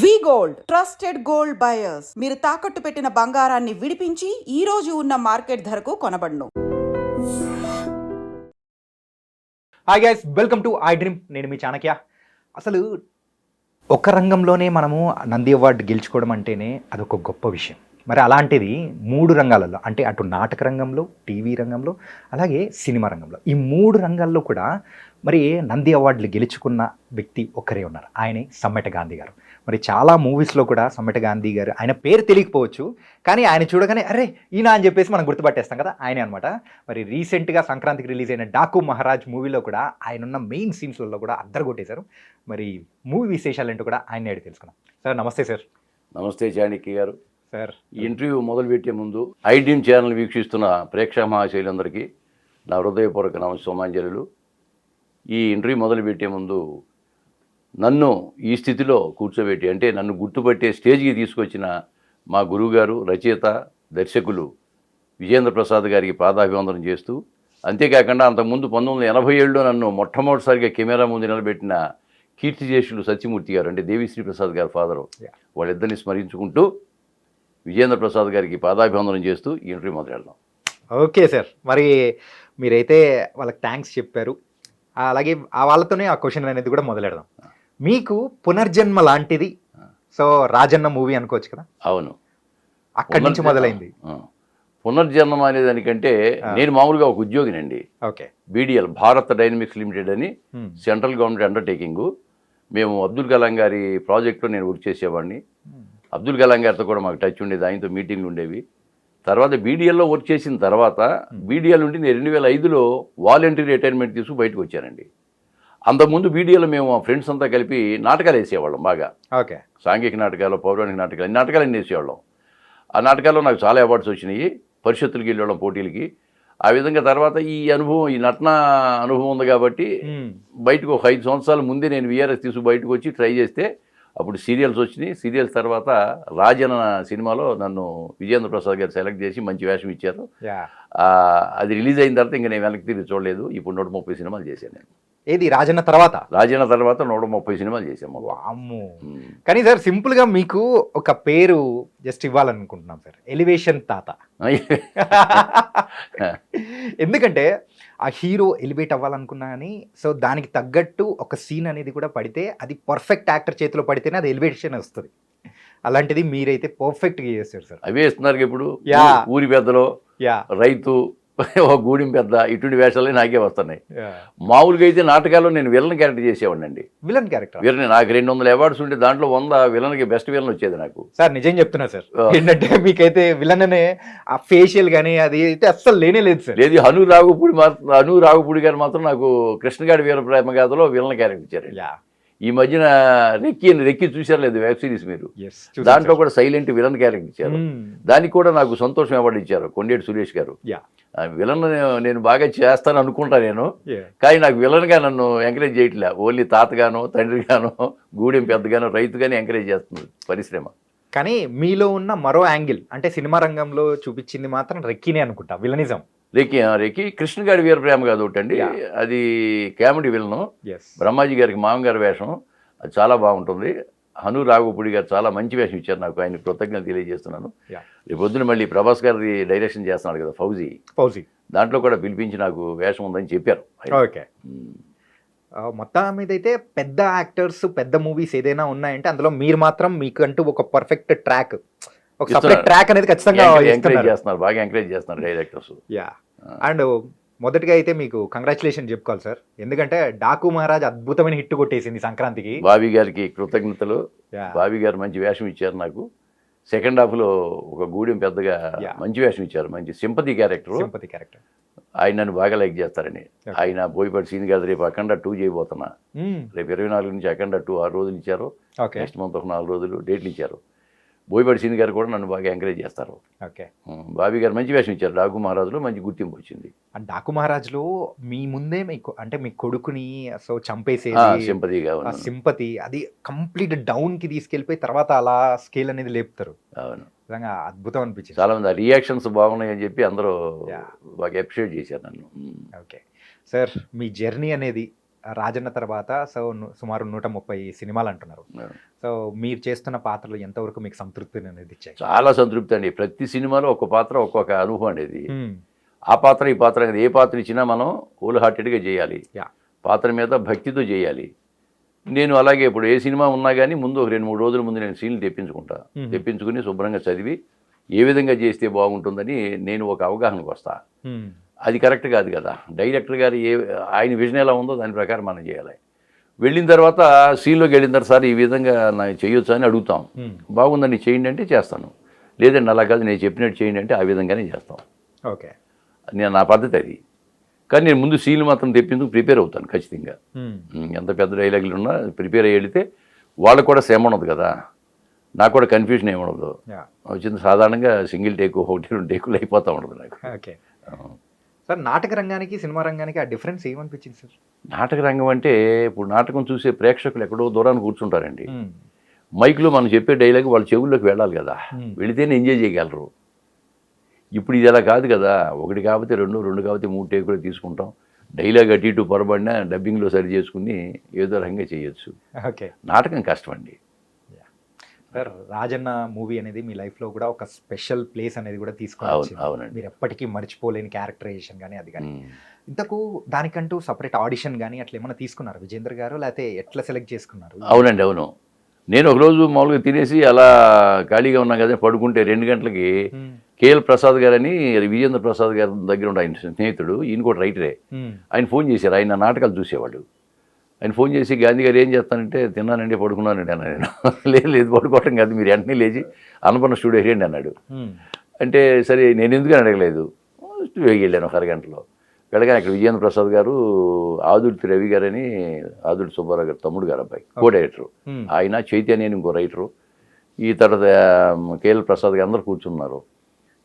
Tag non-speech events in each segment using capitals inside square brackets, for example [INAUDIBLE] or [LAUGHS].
V gold. Trusted gold buyers. మీరు తాకట్టు పెట్టిన బంగారాన్ని విడిపించి ఈ రోజు ఉన్న మార్కెట్ ధరకు కొనబడను. Hi guys welcome to I dream నేను మీ చాణక్య. అసలు ఒక రంగంలోనే మనము నంది అవార్డు గెలుచుకోవడం అంటేనే అదొక గొప్ప విషయం. మరి అలాంటిది మూడు రంగాలలో అంటే అటు నాటక రంగంలో టీవీ రంగంలో అలాగే సినిమా రంగంలో. ఈ మూడు రంగాల్లో కూడా మరి నంది అవార్డులు గెలుచుకున్న వ్యక్తి ఒకరే ఉన్నారు. ఆయనే సమ్మెట గాంధీ గారు. మరి చాలా మూవీస్లో కూడా సమ్మెట గాంధీ గారు ఆయన పేరు తెలియకపోవచ్చు కానీ ఆయన చూడగానే అరే ఈయన అని చెప్పేసి మనం గుర్తుపట్టేస్తాం కదా ఆయనే అనమాట మరి రీసెంట్గా సంక్రాంతికి రిలీజ్ అయిన డాకు మహారాజ్ మూవీలో కూడా ఆయన ఉన్న మెయిన్ సీన్స్లలో కూడా అద్దరు కొట్టేశారు మరి మూవీ విశేషాలు ఏంటో కూడా ఆయన అడిగి తెలుసుకున్నాం సార్ నమస్తే సార్. నమస్తే చాణక్య గారు. సార్. ఈ ఇంటర్వ్యూ మొదలుపెట్టే ముందు ఐడ్రీమ్ ఛానల్ వీక్షిస్తున్న ప్రేక్షక మహాశైలందరికీ నా హృదయపూర్వక నమస్సమాంజలులు ఈ ఇంటర్వ్యూ మొదలుపెట్టే ముందు నన్ను ఈ స్థితిలో కూర్చోబెట్టి అంటే నన్ను గుర్తుపట్టే స్టేజ్కి తీసుకొచ్చిన మా గురువుగారు రచయిత దర్శకులు విజేంద్ర ప్రసాద్ గారికి పాదాభివందనం చేస్తూ అంతేకాకుండా అంతకుముందు పంతొమ్మిది వందల ఎనభై ఏడులో నన్ను మొట్టమొదటిసారిగా కెమెరా ముందు నిలబెట్టిన కీర్తిజేషులు సత్యమూర్తి గారు అంటే దేవిశ్రీ ప్రసాద్ గారి ఫాదరు. వాళ్ళిద్దరిని స్మరించుకుంటూ విజేంద్ర ప్రసాద్ గారికి పాదాభివందనం చేస్తూ ఇంటర్వ్యూ మొదలెడదాం. Okay sir. మరి మీరైతే వాళ్ళకి థ్యాంక్స్ చెప్పారు. అలాగే ఆ వాళ్ళతోనే ఆ క్వశ్చన్ అనేది కూడా మొదలెడదాం. మీకు పునర్జన్మ లాంటిది. సో రాజన్న మూవీ అనుకోవచ్చు కదా? అవును. అక్కడి నుంచి మొదలైంది. పునర్జన్మ అనే దానికంటే. నేను మామూలుగా ఒక ఉద్యోగినండి. Okay. BDL Bharat dynamics limited అని. Central government undertaking. మేము అబ్దుల్ కలాం గారి ప్రాజెక్ట్లో నేను వర్క్ చేసేవాడిని. అబ్దుల్ కలాం గారితో కూడా మాకు టచ్ ఉండేది. ఆయనతో మీటింగ్లు ఉండేవి. తర్వాత బీడీఎల్లో వర్క్ చేసిన తర్వాత బీడీఎల్ నుండి నేను రెండు వేల ఐదులో వాలంటరీ రిటైర్మెంట్ తీసుకు బయటకు వచ్చానండి. అంతకుముందు బీడీఎల్లో మేము మా ఫ్రెండ్స్ అంతా కలిపి నాటకాలు వేసేవాళ్ళం బాగా. ఓకే. సాంఘిక నాటకాలు పౌరాణిక నాటకాలు నాటకాలు అన్ని వేసేవాళ్ళం. ఆ నాటకాల్లో నాకు చాలా అవార్డ్స్ వచ్చినాయి. పరిషత్తులకి వెళ్ళేవాళ్ళం పోటీలకి. ఆ విధంగా తర్వాత ఈ అనుభవం ఈ నటన అనుభవం ఉంది కాబట్టి. బయటకు ఒక ఐదు సంవత్సరాల ముందే నేను విఆర్ఎస్ తీసుకు బయటకు వచ్చి ట్రై చేస్తే అప్పుడు సీరియల్స్ వచ్చినాయి. సీరియల్స్ తర్వాత రాజన సినిమాలో నన్ను విజేంద్ర ప్రసాద్ గారు సెలెక్ట్ చేసి మంచి వేషం ఇచ్చారు. అది రిలీజ్ అయిన తర్వాత ఇంకా నేను వెనక్కి తిరిగి చూడలేదు. ఇప్పుడు నూట ముప్పై సినిమాలు చేశాను నేను. ఏది రాజన్న తర్వాత? రాజన తర్వాత నూట ముప్పై సినిమాలు చేశాము వామ్మో. కానీ సార్ సింపుల్గా మీకు ఒక పేరు జస్ట్ ఇవ్వాలనుకుంటున్నాం సార్. ఎలివేషన్ తాత. [LAUGHS] ఎందుకంటే ఆ హీరో ఎలివేట్ అవ్వాలనుకున్నా కానీ సో దానికి తగ్గట్టు ఒక సీన్ అనేది కూడా పడితే అది పర్ఫెక్ట్ యాక్టర్ చేతిలో పడితేనే అది ఎలివేషన్ వస్తుంది. అలాంటిది మీరైతే పర్ఫెక్ట్గా చేస్తారు సార్. అవే ఇస్తున్నారు ఇప్పుడు. యా. ఊరి పెద్దలో యా. రైతు [LAUGHS] ఒక గూడెం పెద్ద ఇటువంటి వేషాలే నాకే వస్తున్నాయి. మామూలుగా అయితే నాటకాల్లో నేను విలన్ క్యారెక్టర్ చేసేవాడిని విలన్ క్యారెక్టర్? విలన్ నాకు రెండు వందల అవార్డ్స్ ఉంటే దాంట్లో వంద విలన్కి బెస్ట్ విలన్ వచ్చేది నాకు. సార్ నిజం చెప్తున్నా సార్. ఏంటంటే మీకైతే విలన్ అనే ఆ ఫేషియల్ కానీ అది అయితే అస్సలు లేనే లేదు సార్. లేదు హను రాగుపూడి మాత్రం హను రాగుపూడి గారు మాత్రం నాకు కృష్ణగాడి వీర ప్రేమ గాథలో విలన్ క్యారెక్టర్ ఇచ్చారు ఈ మధ్యన రెక్కి రెక్కి చూశారు లేదు వెబ్ సిరీస్ మీరు. దాంట్లో కూడా సైలెంట్ విలన్ క్యారెక్టర్ ఇచ్చారు. దానికి కూడా నాకు సంతోషం అవార్డు ఇచ్చారు? కొండేటి సురేష్ గారు. విలన్ నేను బాగా చేస్తాను అనుకుంటా నేను. కానీ నాకు విలన్గా నన్ను ఎంకరేజ్ చేయట్లే. ఓన్లీ తాతగానో తండ్రిగానో గూడెం పెద్దగానో రైతుగానే ఎంకరేజ్ చేస్తుంది పరిశ్రమ. కానీ మీలో ఉన్న మరో యాంగిల్ అంటే సినిమా రంగంలో చూపించింది మాత్రం రెక్కినే అనుకుంటా విలనిజం. రెక్కి ఆ, రెక్కి కృష్ణగాడి వీర ప్రేమ కాదు ఒకటి అండి. Yeah. అది కామెడీ విలను. బ్రహ్మాజీ గారికి మామగారి వేషం. అది చాలా బాగుంటుంది. హను రాఘవపూడి గారు చాలా మంచి వేషం ఇచ్చారు నాకు. ఆయన కృతజ్ఞత తెలియజేస్తున్నాను. రేపు పొద్దున మళ్ళీ ప్రభాస్ గారి డైరెక్షన్ చేస్తున్నాడు కదా ఫౌజీ. ఫౌజీ. దాంట్లో కూడా పిలిపించి నాకు వేషం ఉందని చెప్పారు. ఓకే. మొత్తం మీద అయితే పెద్ద యాక్టర్స్ పెద్ద మూవీస్ ఏదైనా ఉన్నాయంటే అందులో మీరు మాత్రం మీకంటూ ఒక పర్ఫెక్ట్ ట్రాక్. ఒక ట్రాక్ అనేది ఖచ్చితంగా ఎంకరేజ్ చేస్తున్నారు బాగా ఎంకరేజ్ చేస్తున్నారు డైరెక్టర్స్ యా అండ్ మొదటిగా అయితే మీకు కంగ్రాచులేషన్ చెప్పుకోవాలి సార్ ఎందుకంటే డాకు మహారాజ్ అద్భుతమైన హిట్ కొట్టేసింది సంక్రాంతికి. బాబీ గారికి కృతజ్ఞతలు. బాబీ గారు మంచి వేషం ఇచ్చారు నాకు. సెకండ్ హాఫ్లో ఒక గూడెం పెద్దగా. మంచి వేషం ఇచ్చారు మంచి సింపతి క్యారెక్టర్ సింపతి క్యారెక్టర్ ఆయన నన్ను బాగా లైక్ చేస్తారని. ఆయన బోయపాటి సీన్ గారు రేపు అఖండ టూ చేయబోతున్నా. రేపు ఇరవై నాలుగు నుంచి అఖండ టూ ఆరు రోజులు ఇచ్చారు. నెక్స్ట్ మంత్ ఒక నాలుగు రోజులు డేట్లు ఇచ్చారు. బోయపాటి సీన్ గారు కూడా నన్ను బాగా ఎంకరేజ్ చేస్తారు. ఓకే. బాబీ గారు మంచి వేషం ఇచ్చారు. డాకు మహారాజులో మంచి గుర్తింపు వచ్చింది. డాకు మహారాజ్లో మీ ముందే మీకు అంటే మీ కొడుకుని సో ఆ, చంపేసేది సింపతిగా సింపతి అది కంప్లీట్ డౌన్కి తీసుకెళ్ళిపోయి తర్వాత అలా స్కేల్ అనేది లేపుతారు. అవును. నిజంగా అద్భుతం అనిపించింది. చాలా మంది రియాక్షన్స్ బాగున్నాయి అని చెప్పి అందరూ. బాగా అప్రిషియేట్ చేశారు నన్ను. ఓకే. సార్ మీ జర్నీ అనేది రాజన్న తర్వాత సో సుమారు నూట ముప్పై సినిమాలు అంటున్నారు. సో మీరు చేస్తున్న పాత్రలు ఎంతవరకు మీకు సంతృప్తిని అనేది ఇచ్చాయి? చాలా సంతృప్తి అండి. ప్రతి సినిమాలో ఒక్క పాత్ర ఒక్కొక్క అనుభవం అనేది. ఆ పాత్ర ఈ పాత్ర అనేది ఏ పాత్ర ఇచ్చినా మనం హోల్ హార్టెడ్గా చేయాలి. పాత్ర మీద భక్తితో చేయాలి. నేను అలాగే ఇప్పుడు ఏ సినిమా ఉన్నా కానీ ముందు ఒక రెండు మూడు రోజుల ముందు నేను సీన్లు తెప్పించుకుంటా. తెప్పించుకుని శుభ్రంగా చదివి ఏ విధంగా చేస్తే బాగుంటుందని నేను ఒక అవగాహనకు వస్తా. అది కరెక్ట్ కాదు కదా. డైరెక్టర్ గారు ఏ ఆయన విజన్ ఎలా ఉందో దాని ప్రకారం మనం చేయాలి. వెళ్ళిన తర్వాత సీన్లోకి వెళ్ళిన తర్వాత సార్ ఈ విధంగా నాకు చేయొచ్చు అని అడుగుతాం. బాగుందని చేయండి అంటే చేస్తాను. లేదండి అలా కాదు నేను చెప్పినట్టు చేయండి అంటే ఆ విధంగానే చేస్తాం. ఓకే. నేను నా పద్ధతి అది. కానీ నేను ముందు సీన్లు మాత్రం తెప్పేందుకు ప్రిపేర్ అవుతాను ఖచ్చితంగా. ఎంత పెద్ద డైలాగులు ఉన్నా ప్రిపేర్ అయ్యి వెళితే వాళ్ళకు కూడా శ్రమ ఉండదు కదా. నాకు కూడా కన్ఫ్యూజన్ ఏమి ఉండదు. వచ్చింది సాధారణంగా సింగిల్ టేకు ఒకటి రెండు టేకులు అయిపోతూ ఉండదు నాకు. ఓకే. సార్ నాటక రంగానికి సినిమా రంగానికి ఆ డిఫరెన్స్ ఏమనిపించింది సార్? నాటక రంగం అంటే ఇప్పుడు నాటకం చూసే ప్రేక్షకులు ఎక్కడో దూరాన్ని కూర్చుంటారండి. మైక్లో మనం చెప్పే డైలాగ్ వాళ్ళ చెవుల్లోకి వెళ్ళాలి కదా. వెళితేనే ఎంజాయ్ చేయగలరు. ఇప్పుడు ఇది అలా కాదు కదా. ఒకటి కాకపోతే రెండు రెండు కాకపోతే మూడు టేకులు తీసుకుంటాం. డైలాగ్ అటు ఇటు పొరబడినా డబ్బింగ్లో సరి చేసుకుని ఏదో రకంగా చేయొచ్చు. నాటకం కష్టం అండి. సార్ రాజన్న మూవీ అనేది మీ లైఫ్లో కూడా ఒక స్పెషల్ ప్లేస్ అనేది కూడా తీసుకొని. మీరు ఎప్పటికీ మర్చిపోలేని క్యారెక్టరైజేషన్ కానీ అది కానీ. ఇంతకు దానికంటూ సపరేట్ ఆడిషన్ కానీ అట్లా ఏమైనా తీసుకున్నారు విజేంద్ర గారు లేకపోతే ఎట్లా సెలెక్ట్ చేసుకున్నారు అవునండి అవును నేను ఒకరోజు మామూలుగా తినేసి అలా ఖాళీగా ఉన్నాం కదా పడుకుంటే రెండు గంటలకి. కేఎల్ ప్రసాద్ గారని విజేంద్ర ప్రసాద్ గారి దగ్గర ఉండే ఆయన స్నేహితుడు ఈయన కూడా రైటరే. ఆయన ఫోన్ చేశారు ఆయన నాటకాలు చూసేవాడు ఆయన ఫోన్ చేసి గాంధీ గారు ఏం చేస్తానంటే తిన్నానండి పడుకున్నానండి అన్నా నేను [LAUGHS] లేదు లేదు పడుకోవటం కాదు మీరు వెంటనే లేచి అన్నపూర్ణ స్టూడియో రండి అన్నాడు. అంటే సరే నేను ఎందుకు అడగలేదు. స్టూడియోకి వెళ్ళాను ఒక అరగంటలో. వెళ్ళగానే అక్కడ విజయేంద్ర ప్రసాద్ గారు ఆదుర్తి రవి గారని ఆదుర్తి సుబ్బారావు గారు తమ్ముడు గారు అబ్బాయి కో డైరెక్టర్. ఆయన చైతన్య అని ఇంకో రైటరు. ఈ తర్వాత కేఎల్ ప్రసాద్ గారు అందరు కూర్చున్నారు.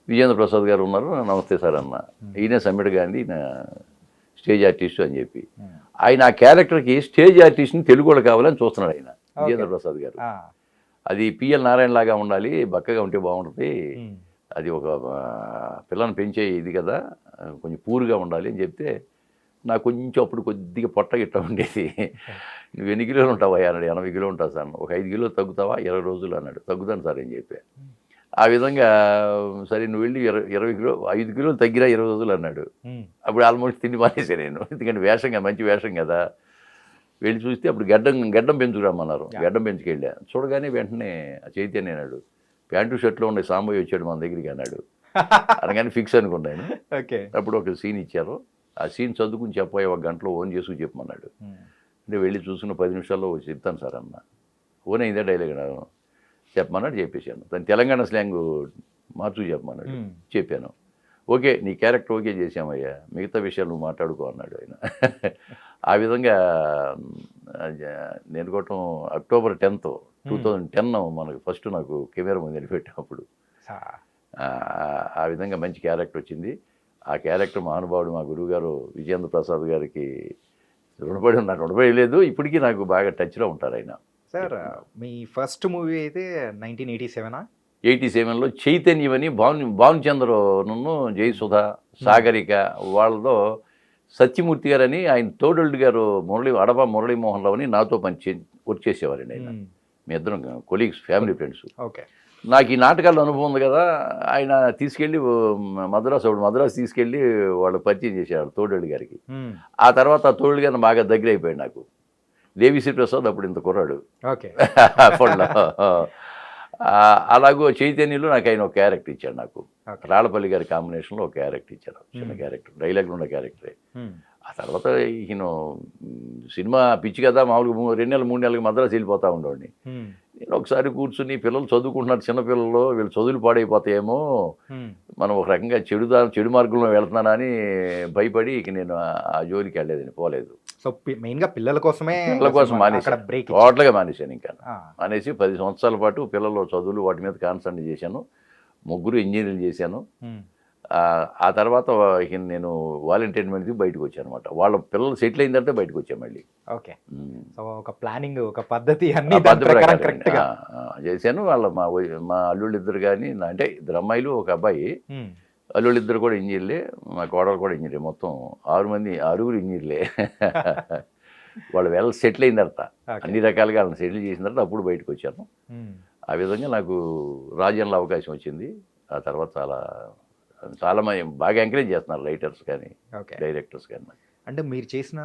విజేంద్ర ప్రసాద్ గారు ఉన్నారు. నమస్తే సార్ అన్న. ఈయన సమ్మిడ్ గాంధీ ఈయన స్టేజ్ ఆర్టిస్ట్ అని చెప్పి. ఆయన ఆ క్యారెక్టర్కి స్టేజ్ ఆర్టిస్ట్ని తెలుగు వాళ్ళు కావాలని చూస్తున్నాడు ఆయన విజేంద్ర ప్రసాద్ గారు. అది పిఎల్ నారాయణ లాగా ఉండాలి బక్కగా ఉంటే బాగుంటుంది. అది ఒక పిల్లని పెంచే ఇది కదా కొంచెం పూరుగా ఉండాలి అని చెప్తే నాకు కొంచెం అప్పుడు కొద్దిగా పొట్ట గిట్ట ఉండేది. నువ్వు ఎన్ని కిలోలు ఉంటావా అన్నాడు. ఎనభై కిలో ఉంటావు సార్. ఒక ఐదు కిలోలు తగ్గుతావా? ఇరవై రోజులు అన్నాడు. తగ్గుతాను సార్ అని చెప్పి. ఆ విధంగా సరే నువ్వు వెళ్ళి ఇరవై ఇరవై కిలో ఐదు కిలోలు తగ్గిరా ఇరవై రోజులు అన్నాడు. అప్పుడు ఆల్మోస్ట్ తిండి మానేసా నేను. ఎందుకంటే వేషం కదా మంచి వేషం కదా. వెళ్ళి చూస్తే అప్పుడు గడ్డం గడ్డం పెంచుకురామన్నారు గడ్డం పెంచుకెళ్ళా. చూడగానే వెంటనే చైతన్య అన్నాడు. ప్యాంటు షర్ట్లో ఉండే సాంబయ్య వచ్చాడు మన దగ్గరికి అన్నాడు. అనగానే ఫిక్స్ అనుకున్నాను ఓకే. అప్పుడు ఒక సీన్ ఇచ్చారు. ఆ సీన్ చదువుకుని చెప్పబోయే ఒక గంటలో ఓన్ చేసుకుని చెప్పమన్నాడు. అంటే వెళ్ళి చూసుకున్న పది నిమిషాల్లో చెప్తాను సార్ అన్న. ఓన్ అయిందా డైలాగ్ చెప్పమన్నాడు చెప్పేశాను. దాని తెలంగాణ స్లాంగ్ మార్చు చెప్పమన్నాడు. చెప్పాను. ఓకే నీ క్యారెక్టర్ ఓకే చేసామయ్యా మిగతా విషయాలు నువ్వు మాట్లాడుకో అన్నాడు ఆయన. [LAUGHS] ఆ విధంగా నేను కొట్టం October tenth two thousand ten మనకు ఫస్ట్ నాకు కెమెరా ముందు నిలబెట్టినప్పుడు. ఆ, విధంగా మంచి క్యారెక్టర్ వచ్చింది. ఆ క్యారెక్టర్ మహానుభావుడు మా గురువుగారు విజయేంద్ర ప్రసాద్ గారికి రుణపడి ఉన్నారు. రుణపడి లేదు ఇప్పటికీ నాకు బాగా టచ్లో ఉంటారు ఆయన. సార్ మీ ఫస్ట్ మూవీ అయితే నైన్టీన్ ఎయిటీ సెవెనా? ఎయిటీ సెవెన్లో చైతన్యం అని భాను భానుచంద్రను జయసుధ సాగరిక వాళ్ళతో సత్యమూర్తి గారని ఆయన తోడల్డ్ గారు మురళి అడప మురళీమోహన్ రావు అని నాతో పని వర్క్ చేసేవారండి ఆయన. మీ ఇద్దరం కొలీగ్స్ ఫ్యామిలీ ఫ్రెండ్స్. ఓకే. నాకు ఈ నాటకాల్లో అనుభవం ఉంది కదా ఆయన తీసుకెళ్ళి మద్రాసు ఒకడు మద్రాసు తీసుకెళ్ళి వాళ్ళు పరిచయం చేశారు తోడేళ్ళు గారికి. ఆ తర్వాత ఆ తోడేళ్ళు గారిని బాగా దగ్గర అయిపోయాడు నాకు. దేవిశ్రీ ప్రసాద్ అప్పుడు ఇంత కుర్రాడు. [LAUGHS] అప్పట్లో. అలాగూ చైతన్యంలో నాకు ఆయన ఒక క్యారెక్టర్ ఇచ్చాడు నాకు. రాళ్ళపల్లి గారి కాంబినేషన్లో ఒక క్యారెక్టర్ ఇచ్చారు చిన్న క్యారెక్టర్ డైలాగ్లో ఉన్న క్యారెక్టరే ఆ తర్వాత ఈయన సినిమా పిచ్చి కదా మామూలుగా రెండు నెలలు మూడు నెలలకి మద్రాసు వెళ్ళిపోతూ ఉండేవాడిని. నేను ఒకసారి కూర్చుని పిల్లలు చదువుకుంటున్నారు చిన్నపిల్లలు వీళ్ళు చదువులు పాడైపోతాయేమో మనం ఒక రకంగా చెడుదా చెడు మార్గంలో వెళ్తున్నానా అని భయపడి ఇక నేను ఆ- జోలికి వెళ్ళలేదని పోలేదు. సో మెయిన్గా పిల్లల కోసమే పిల్లల కోసం బ్రేక్ టోటల్గా మానేశాను ఇంకా. అనేసి పది సంవత్సరాల పాటు పిల్లలు చదువులు వాటి మీద కాన్సన్ట్రేట్ చేశాను. ముగ్గురు ఇంజనీరింగ్ చేశాను. ఆ, తర్వాత నేను వాలంటీర్ మీదకి బయటకు వచ్చాను అనమాట వాళ్ళ పిల్లలు సెటిల్ అయిన తర్వాత బయటకు వచ్చాను మళ్ళీ. ఓకే. సో ఒక ప్లానింగ్ ఒక పద్ధతి అన్ని చేశాను. వాళ్ళ మా మా అల్లుళ్ళు ఇద్దరు కానీ అంటే ఇద్దరు అమ్మాయిలు ఒక అబ్బాయి. అల్లుళ్ళు ఇద్దరు కూడా ఇంజనీర్లే మా కోడలు కూడా ఇంజనీర్. మొత్తం ఆరు మంది ఆరుగురు ఇంజనీర్లే. [LAUGHS] వాళ్ళు వెళ్ళ సెటిల్ అయిన తర్వాత. అన్ని రకాలుగా వాళ్ళని సెటిల్ చేసిన తర్వాత అప్పుడు బయటకు వచ్చాను. ఆ విధంగా నాకు రాజ్యంలో అవకాశం వచ్చింది. ఆ తర్వాత చాలా చాలా బాగా ఎంకరేజ్ చేస్తున్నారు రైటర్స్ కానీ డైరెక్టర్స్ కానీ. అంటే మీరు చేసిన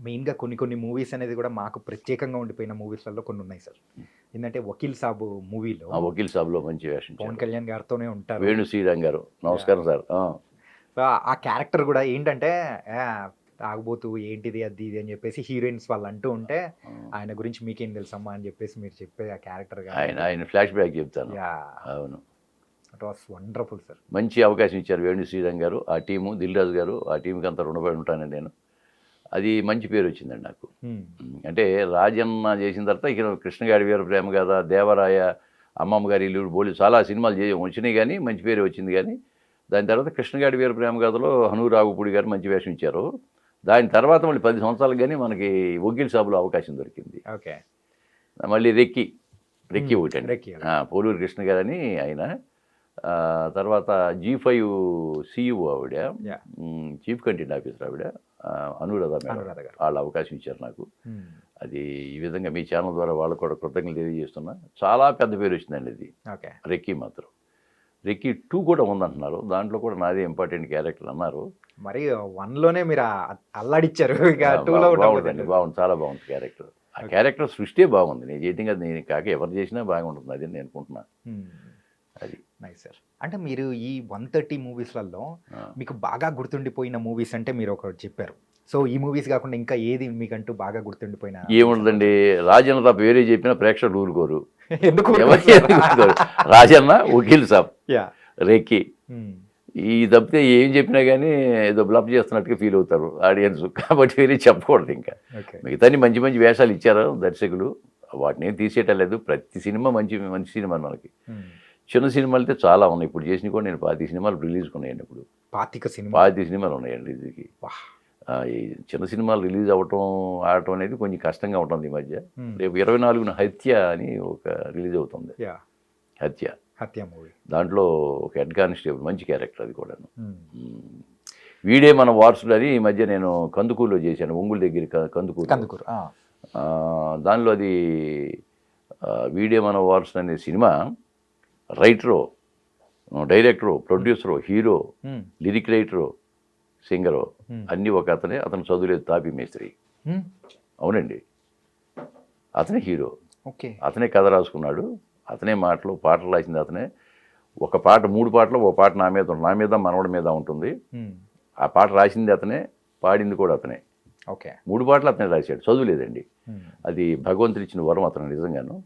మెయిన్గా కొన్ని కొన్ని మూవీస్ అనేది కూడా మాకు ప్రత్యేకంగా ఉండిపోయిన మూవీస్లలో కొన్ని ఉన్నాయి సార్. ఏంటంటే వకీల్ సాబు మూవీలో వకీల్ సాబ్లో మంచి వేషం పవన్. కళ్యాణ్ గారితోనే ఉంటారు. వేణు శ్రీరామ్ గారు నమస్కారం సార్. ఆ, సో ఆ క్యారెక్టర్ కూడా ఏంటంటే "ఆ, తాగుబోతు ఏంటిది అది ఇది అని చెప్పేసి హీరోయిన్స్ వాళ్ళు అంటూ ఉంటే. ఆయన గురించి మీకేం తెలుసమ్మా అని చెప్పేసి మీరు చెప్పే ఆ క్యారెక్టర్ ఆయన ఆయన ఫ్లాష్ బ్యాక్ చెప్తాను. యా. అవును. It was wonderful sir. మంచి అవకాశం ఇచ్చారు వేణు శ్రీరామ్ గారు ఆ టీము దిల్రాజు గారు ఆ టీంకి అంతా రుణపడి ఉంటానండి నేను. అది మంచి పేరు వచ్చిందండి నాకు. ఉమ్, అంటే రాజన్న చేసిన తర్వాత ఇక కృష్ణగారి వీర ప్రేమ కథ దేవరాయ అమ్మమ్మ గారి ఇల్లు బోలి చాలా సినిమాలు చే వచ్చినాయి కానీ మంచి పేరు వచ్చింది కానీ దాని తర్వాత కృష్ణగారి వీర ప్రేమ కథలో హను రాఘుపూడి గారు మంచి వేషం ఇచ్చారు. దాని తర్వాత మళ్ళీ పది సంవత్సరాలకు కానీ మనకి వకీల్ సాబులో అవకాశం దొరికింది. ఓకే. మళ్ళీ రెక్కి రెక్కి ఒకటి అండి. పోలూరు కృష్ణ గారని ఆయన. ఆ, తర్వాత జీ ఫైవ్ సిఇఓ ఆవిడ చీఫ్ కంటెంట్ ఆఫీసర్ ఆవిడ అనురాధ మేడం. వాళ్ళు అవకాశం ఇచ్చారు నాకు. అది ఈ విధంగా మీ ఛానల్ ద్వారా వాళ్ళకు కూడా కృతజ్ఞతలు తెలియజేస్తున్నా. చాలా పెద్ద పేరు వచ్చిందండి ఇది. రెక్కీ మాత్రం. రెక్కీ టూ కూడా ఉందంటున్నారు. దాంట్లో కూడా నాదే ఇంపార్టెంట్ క్యారెక్టర్ అన్నారు. మరి వన్లోనే మీరు అల్లాడిచ్చారు. బాగుందండి బాగుంది. చాలా బాగుంది క్యారెక్టర్ ఆ క్యారెక్టర్ సృష్టి బాగుంది. నేను చేయటం కదా నేను కాక ఎవరు చేసినా బాగుంటుంది అది నేను అనుకుంటున్నా. అది. నైస్ సార్ అంటే మీరు ఈ వన్ థర్టీ మూవీస్లలో. మీకు బాగా గుర్తుండిపోయిన మూవీస్ అంటే మీరు ఒకటి చెప్పారు. సో ఈ మూవీస్ కాకుండా ఇంకా ఏది మీకంటూ బాగా గుర్తుండిపోయిన ఏముండదండి రాజన్న తప్ప వేరే చెప్పినా ప్రేక్షకులు ఊరుకోరు. [LAUGHS] ఎందుకు. రాజన్న వకీల్ సాబ్ యా రెక్కి. ఈ తప్పితే ఏం చెప్పినా కానీ ఏదో బ్లఫ్ చేస్తున్నట్టుగా ఫీల్ అవుతారు ఆడియన్స్. కాబట్టి వేరే చెప్పకూడదు ఇంకా. ఓకే మిగతాని మంచి మంచి వేషాలు ఇచ్చారు దర్శకులు. వాటిని ఏం తీసేయటం లేదు. ప్రతి సినిమా మంచి మంచి సినిమా మనకి. చిన్న సినిమాలు అయితే చాలా ఉన్నాయి. ఇప్పుడు చేసినవి కూడా నేను పాతి సినిమాలు రిలీజ్ ఉన్నాయండి ఇప్పుడు. పాతిక సినిమా? పాతి సినిమాలు ఉన్నాయండి ఇది చిన్న సినిమాలు రిలీజ్ అవ్వటం ఆడటం అనేది కొంచెం కష్టంగా ఉంటుంది ఈ మధ్య. రేపు ఇరవై నాలుగున హత్య అని ఒక రిలీజ్ అవుతుంది. యా. హత్య. హత్య మూవీ. దాంట్లో ఒక హెడ్ కానిస్టేబుల్ మంచి క్యారెక్టర్ అది కూడాను. వీడే మన వారసుడు అని ఈ మధ్య నేను కందుకూరులో చేశాను. ఒంగుల దగ్గర కందుకూరు కందుకూరు దానిలో అది వీడే మన వారసుడు అనే cinema writer director producer hero. Lyric writer singer Hmm. అన్నీ ఒక అతనే అతను చదువులేదు తాపి మేస్త్రి. మ్మ్. అవునండి. అతనే హీరో. ఓకే. అతనే కథ రాసుకున్నాడు. అతనే మాటలు పాటలు రాసింది అతనే. ఒక పాట మూడు పాటలు ఒక పాట నా మీద నా మీద మనవడి మీద ఉంటుంది. మ్మ్. ఆ పాట రాసింది అతనే పాడింది కూడా అతనే. ఓకే. మూడు పాటలు అతనే రాశాడు. చదువులేదండి. మ్మ్. అది భగవంతుడు ఇచ్చిన వరం అతను నిజంగాను.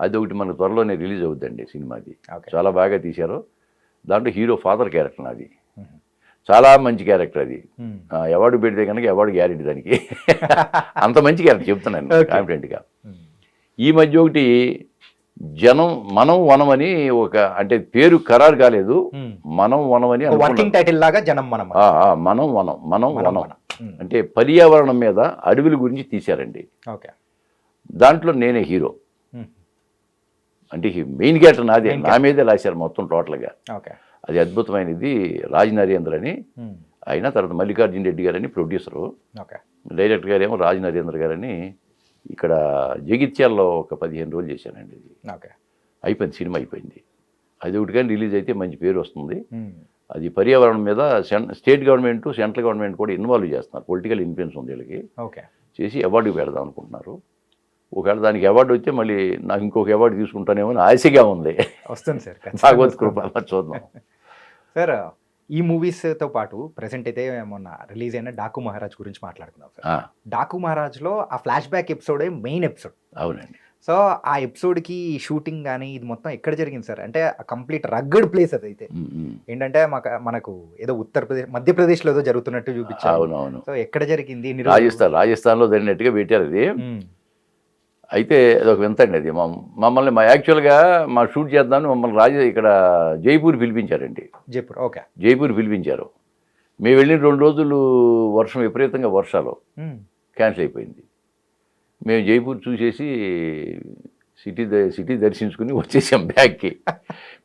అది ఒకటి మనకు త్వరలోనే రిలీజ్ అవుద్దండి సినిమాది చాలా బాగా తీశారు దాంట్లో హీరో ఫాదర్ క్యారెక్టర్ నాది. చాలా మంచి క్యారెక్టర్ అది అవార్డు పెడితే కనుక అవార్డు గ్యారెంటీ దానికి [LAUGHS] అంత మంచి క్యారెక్టర్ చెప్తున్నాను. కాన్ఫిడెంట్గా. ఈ మధ్య ఒకటి జనం మనం వనం అని ఒక అంటే పేరు ఖరారు కాలేదు. మనం వనం అని వర్కింగ్. టైటిల్ లాగా జనం మనం మనం వనం మనం వనం. అంటే పర్యావరణం మీద అడవుల గురించి తీశారండి దాంట్లో నేనే హీరో. అంటే మెయిన్ క్యారెక్టర్ నాదే. నా మీదే రాశారు మొత్తం టోటల్గా అది అద్భుతమైనది. రాజ్ నరేంద్ర అని. ఆయన తర్వాత మల్లికార్జున రెడ్డి గారని ప్రొడ్యూసరు. డైరెక్టర్ గారేమో రాజ్ నరేంద్ర గారని ఇక్కడ జగిత్యాల్లో ఒక పదిహేను రోజులు చేశానండి ఇది ఓకే. అయిపోయింది సినిమా అయిపోయింది. అది ఒకటి కానీ రిలీజ్ అయితే మంచి పేరు వస్తుంది. అది పర్యావరణం మీద స్టేట్ గవర్నమెంట్ సెంట్రల్ గవర్నమెంట్ కూడా ఇన్వాల్వ్ చేస్తున్నారు. పొలిటికల్ ఇన్ఫ్లుయెన్స్ ఉంది వీళ్ళకి. ఓకే. చేసి అవార్డుకి పెడదాం అనుకుంటున్నారు. ఒకవేళ దానికి అవార్డు వస్తే మళ్ళీ నాకు ఇంకొక అవార్డు తీసుకుంటానేమో అని ఆశగా ఉంది. వస్తుంది సార్ భాగవత్ కృప చూద్దాం. సార్ ఈ మూవీస్తో పాటు ప్రెసెంట్ అయితే మొన్న రిలీజ్ అయిన డాకు మహారాజ్ గురించి మాట్లాడుకుందాం సార్. డాకు మహారాజ్లో ఆ ఫ్లాష్ బ్యాక్ ఎపిసోడే మెయిన్ ఎపిసోడ్ అవునండి. సో ఆ ఎపిసోడ్కి షూటింగ్ కానీ ఇది మొత్తం ఎక్కడ జరిగింది సార్? అంటే కంప్లీట్ రగ్గడ్ ప్లేస్ అది అయితే. ఏంటంటే మాకు మనకు ఏదో ఉత్తరప్రదేశ్ మధ్యప్రదేశ్లో ఏదో జరుగుతున్నట్టు చూపించారు. అవునవును. సో ఎక్కడ జరిగింది? రాజస్థాన్ రాజస్థాన్లో జరిగినట్టుగా పెట్టారు అది. అయితే అదొక వింత అండి అది. మమ్- మమ్మల్ని మా యాక్చువల్గా మా షూట్ చేద్దామని మమ్మల్ని రాజ ఇక్కడ జైపూర్ పిలిపించారండి. జైపూర్ ఓకే. జైపూర్ పిలిపించారు. మేము వెళ్ళిన రెండు రోజులు వర్షం విపరీతంగా వర్షాలు. క్యాన్సిల్ అయిపోయింది. మేము జైపూర్ చూసేసి సిటీ ద- సిటీ దర్శించుకుని వచ్చేసాం బ్యాగ్కి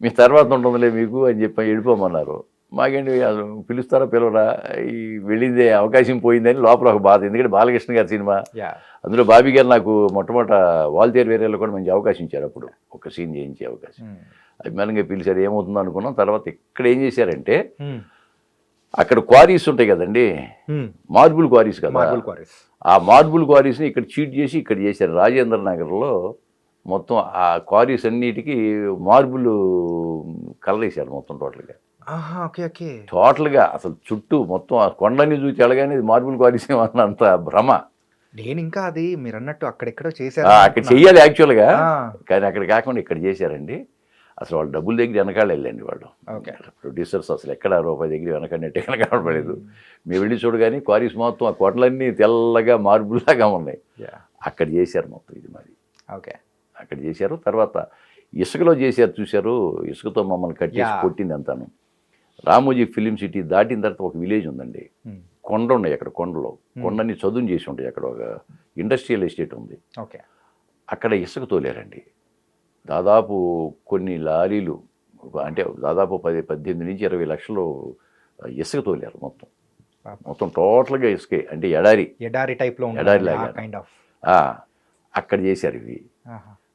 మీ తర్వాత ఉంటుందిలే మీకు అని చెప్పి వెళ్ళిపోమన్నారు. మాకేంటి అసలు పిలుస్తారా పిలవరా? ఈ వెళ్ళిందే అవకాశం పోయిందని లోపల ఒక బాధ. ఎందుకంటే బాలకృష్ణ గారి సినిమా. అందులో బాబీ గారు నాకు మొట్టమొదట వాల్తేరు వేరేలో కూడా మంచి అవకాశం ఇచ్చారు అప్పుడు. ఒక సీన్ చేయించే అవకాశం. అభిమానంగా పిలిచారు ఏమవుతుందో అనుకున్నాం. తర్వాత ఇక్కడ ఏం చేశారంటే అక్కడ క్వారీస్ ఉంటాయి కదండి. మార్బుల్ క్వారీస్ కదా. Marble quarries. ఆ మార్బుల్ క్వారీస్ని ఇక్కడ చీట్ చేసి ఇక్కడ చేశారు. రాజేంద్ర నగర్లో మొత్తం ఆ క్వారీస్ అన్నిటికీ మార్బుల్ కలర్ వేశారు మొత్తం టోటల్గా. Okay okay. టోటల్గా అసలు చుట్టూ మొత్తం ఆ కొండని చూసి వెళ్ళగానే ఇది మార్బుల్ క్వారీస్ ఏమన్నంత భ్రమ. నేను ఇంకా అది మీరు అన్నట్టు అక్కడెక్కడో చేశారు అక్కడ చెయ్యాలి యాక్చువల్గా. కానీ అక్కడ కాకుండా ఇక్కడ చేశారండి. అసలు వాళ్ళు డబ్బుల దగ్గర వెనకాల వెళ్ళండి వాళ్ళు. ఓకే. ప్రొడ్యూసర్స్ అసలు ఎక్కడ రూపాయి దగ్గర వెనకన్నట్టు ఎక్కడ కనపడలేదు. మీరు వెళ్ళి చూడగానే క్వారీస్ మొత్తం ఆ కోటలన్నీ తెల్లగా మార్బుల్లాగా ఉన్నాయి. అక్కడ చేశారు మొత్తం ఇది మరి. ఓకే. అక్కడ చేశారు. తర్వాత ఇసుకలో చేశారు చూశారు. ఇసుకతో మమ్మల్ని కట్టేసి Yeah. కొట్టింది అంతాను. రామోజీ ఫిలిం సిటీ దాటిన తర్వాత ఒక విలేజ్ ఉందండి. కొండ ఉన్నాయి అక్కడ కొండలో. కొండని చదును చేసి ఉంటాయి అక్కడ ఒక ఇండస్ట్రియల్ ఎస్టేట్ ఉంది. ఓకే. అక్కడ ఇసుక తోలారండి. దాదాపు కొన్ని లారీలు అంటే దాదాపు పది పద్దెనిమిది నుంచి ఇరవై లక్షలు ఇసుక తోలారు మొత్తం. మొత్తం టోటల్గా ఇసుకే అంటే ఎడారి. ఎడారి టైప్లో ఎడారి లాగా. కైండ్ ఆఫ్ ఆ, అక్కడ చేశారు ఇవి.